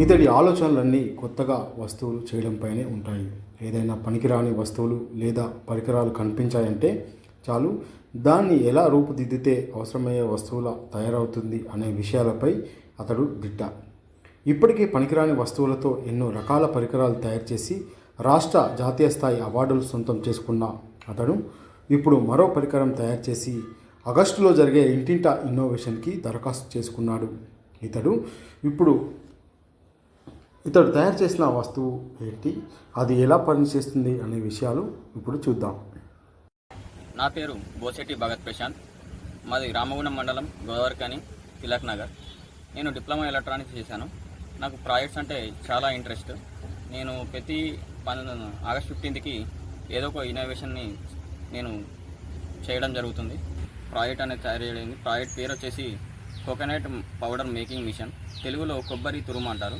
ఇతడి ఆలోచనలన్నీ కొత్తగా వస్తువులు చేయడంపైనే ఉంటాయి. ఏదైనా పనికిరాని వస్తువులు లేదా పరికరాలు కనిపించాయంటే చాలు. దాన్ని ఎలా రూపుదిద్దితే అవసరమయ్యే వస్తువుల తయారవుతుంది అనే విషయాలపై అతడు దిట్ట. ఇప్పటికే పనికిరాని వస్తువులతో ఎన్నో రకాల పరికరాలు తయారు చేసి రాష్ట్ర జాతీయ స్థాయి అవార్డులు సొంతం చేసుకున్న అతడు ఇప్పుడు మరో పరికరం తయారు చేసి ఆగస్టులో జరిగే ఇంటింటా ఇన్నోవేషన్కి దరఖాస్తు చేసుకున్నాడు. ఇతడు ఇప్పుడు ఇతడు తయారు చేసిన వస్తువు ఏంటి? అది ఎలా పనిచేస్తుంది అనే విషయాలు ఇప్పుడు చూద్దాం. నా పేరు బోసెట్టి భగత్ ప్రశాంత్. మాది రామగుణం మండలం గోదావరికని తిలక్ నగర్. నేను డిప్లొమా ఎలక్ట్రానిక్స్ చేశాను. నాకు ప్రాజెక్ట్స్ అంటే చాలా ఇంట్రెస్ట్. నేను ప్రతి పన్ ఆగస్ట్ ఫిఫ్టీన్త్కి ఏదో ఒక ఇన్నోవేషన్ని నేను చేయడం జరుగుతుంది. ప్రాజెక్ట్ అనేది తయారు చేయడం ప్రాజెక్ట్ పేరు వచ్చేసి కోకోనట్ పౌడర్ మేకింగ్ మిషన్. తెలుగులో కొబ్బరి తురుము అంటారు.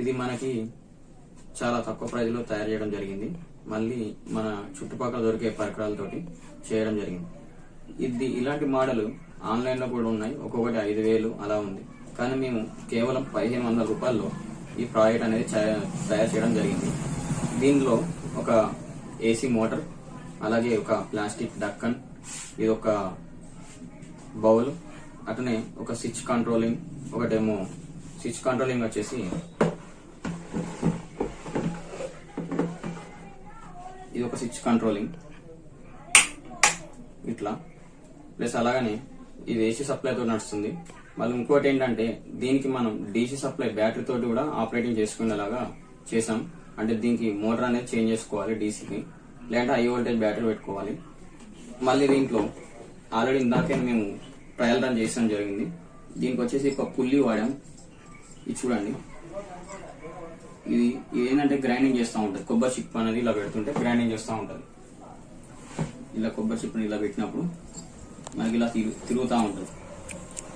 ఇది మనకి చాలా తక్కువ ప్రైజ్లో తయారు చేయడం జరిగింది. మళ్ళీ మన చుట్టుపక్కల దొరికే పరికరాలతోటి చేయడం జరిగింది. ఇది ఇలాంటి మోడల్ ఆన్లైన్లో కూడా ఉన్నాయి. ఒక్కొక్కటి ఐదు వేలు అలా ఉంది. కానీ మేము కేవలం పదిహేను వందల రూపాయల్లో ఈ ప్రాజెక్ట్ అనేది తయారు చేయడం జరిగింది. దీనిలో ఒక ఏసీ మోటార్ అలాగే ఒక ప్లాస్టిక్ డక్కన్ ఇది ఒక బౌల్ అట్లనే ఒక స్విచ్ కంట్రోలింగ్ ఒకటేమో స్విచ్ కంట్రోలింగ్ వచ్చేసి ఇది ఒక స్విచ్ కంట్రోలింగ్ ఇట్లా. ప్లస్ అలాగనే ఇది ఏసీ సప్లై తోటి నడుస్తుంది. మళ్ళీ ఇంకోటి ఏంటంటే దీనికి మనం డీసీ సప్లై బ్యాటరీ తోటి కూడా ఆపరేటింగ్ చేసుకునేలాగా చేసాం అంటే దీనికి మోటార్ అనేది చేంజ్ చేసుకోవాలి డీసీకి లేదంటే హై వోల్టేజ్ బ్యాటరీ పెట్టుకోవాలి. మళ్ళీ దీంట్లో ఆల్రెడీ ఇందాకే మేము ట్రయల్ రన్ చేసాం జరిగింది. దీనికి వచ్చేసి ఒక పుల్లి వాడాం. ఇది చూడండి. ఇది ఏంటంటే గ్రైండింగ్ చేస్తూ ఉంటుంది. కొబ్బరి చిప్ అనేది ఇలా పెడుతుంటే గ్రైండింగ్ చేస్తూ ఉంటుంది. ఇలా కొబ్బరి చిప్ని ఇలా పెట్టినప్పుడు మనకి ఇలా తిరు తిరుగుతూ ఉంటుంది.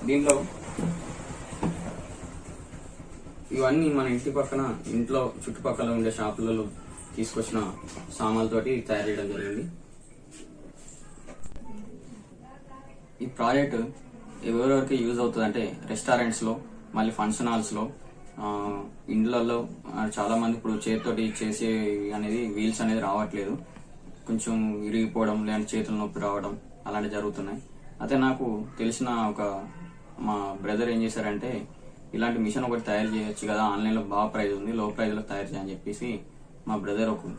దీంట్లో ఇవన్నీ మన ఇంటి పక్కన ఇంట్లో చుట్టుపక్కల ఉండే షాపులలో తీసుకొచ్చిన సామాన్లతోటి తయారు చేయడం జరిగింది. ఈ ప్రాజెక్ట్ ఎవరెవరికి యూజ్ అవుతుంది అంటే రెస్టారెంట్స్లో మళ్ళీ ఫంక్షన్ హాల్స్లో ఇండ్లలో చాలా మంది ఇప్పుడు చేతితోటి చేసే అనేది వీల్స్ అనేది రావట్లేదు. కొంచెం ఇరిగిపోవడం లేదంటే చేతుల నొప్పి రావడం అలాంటివి జరుగుతున్నాయి. అయితే నాకు తెలిసిన ఒక మా బ్రదర్ ఏం చేశారంటే ఇలాంటి మిషన్ ఒకటి తయారు చేయొచ్చు కదా ఆన్లైన్లో బాగా ప్రైజ్ ఉంది లో ప్రైజ్లో తయారు చేయని చెప్పేసి మా బ్రదర్ ఒక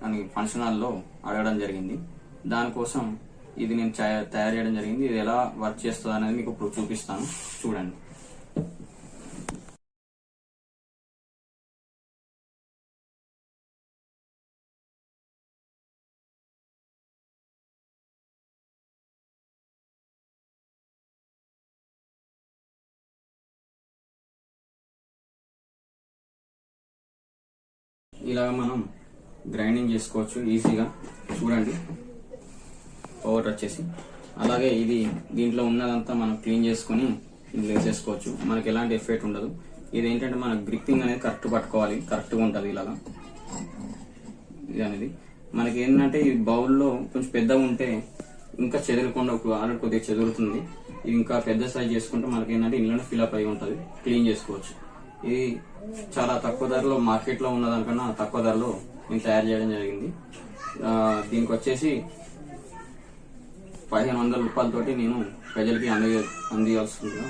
దానికి ఫంక్షన్ హాల్లో అడగడం జరిగింది. దానికోసం ఇది నేను తయారు చేయడం జరిగింది. ఇది ఎలా వర్క్ చేస్తుంది అనేది మీకు ఇప్పుడు చూపిస్తాను. చూడండి. ఇలా మనం గ్రైండింగ్ చేసుకోవచ్చు ఈజీగా చూడండి. పౌడర్ వచ్చేసి. అలాగే ఇది దీంట్లో ఉన్నదంతా మనం క్లీన్ చేసుకొని ఇందులో వేసేసుకోవచ్చు. మనకి ఎలాంటి ఎఫెక్ట్ ఉండదు. ఇది ఏంటంటే మన గ్రిప్పింగ్ అనేది కరెక్ట్ పట్టుకోవాలి. కరెక్ట్గా ఉంటుంది ఇలాగా. ఇది అనేది. మనకి ఏంటంటే ఈ బౌల్లో కొంచెం పెద్దగా ఉంటే ఇంకా చెదరకుండా ఒక ఆల్రెడీ కొద్దిగా చెదురుతుంది. ఇది ఇంకా పెద్ద సైజ్ చేసుకుంటే మనకి ఏంటంటే ఇంట్లోనే ఫిల్అప్ అయి ఉంటుంది. క్లీన్ చేసుకోవచ్చు. ఇది చాలా తక్కువ ధరలో మార్కెట్లో ఉన్న దానికన్నా తక్కువ ధరలో నేను తయారు చేయడం జరిగింది. దీనికి వచ్చేసి పదిహేను వందల రూపాయలతోటి నేను ప్రజలకి అంది అందియాల్సిందిగా